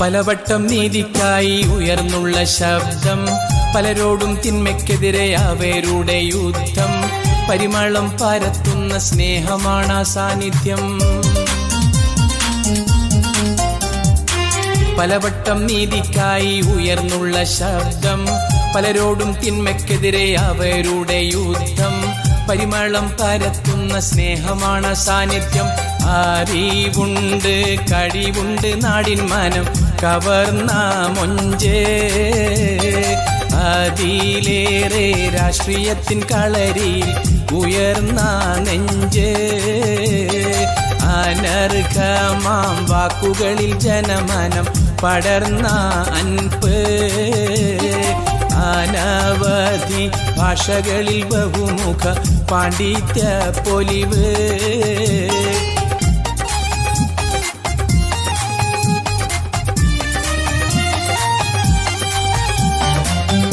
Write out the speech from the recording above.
പലവട്ടം നീതിക്കായി ഉയർന്നുള്ള ശബ്ദം പലരോടും തിന്മയ്ക്കെതിരെ അവരുടെ യുദ്ധം പരിമളം പരത്തുന്ന സ്നേഹമാണ് ആ സാന്നിധ്യം. പലവട്ടം നീതിക്കായി ഉയർന്നുള്ള ശബ്ദം പലരോടും തിന്മയ്ക്കെതിരെ അവരുടെ യുദ്ധം പരിമളം പരത്തുന്ന സ്നേഹമാണ് സാന്നിധ്യം. അറിവുണ്ട് കഴിവുണ്ട് നാടിൻ മനം. കവർന്ന മൊഞ്ചേ. അതിലേറെ രാഷ്ട്രീയത്തിൻ കളരിയിൽ ഉയർന്ന നെഞ്ചേ. അനർഹമാം വാക്കുകളിൽ ജനമനം പടർന്ന അൻപ്. അനവധി ഭാഷകളിൽ ബഹുമുഖ പാണ്ഡിത്യ പൊലിവ്.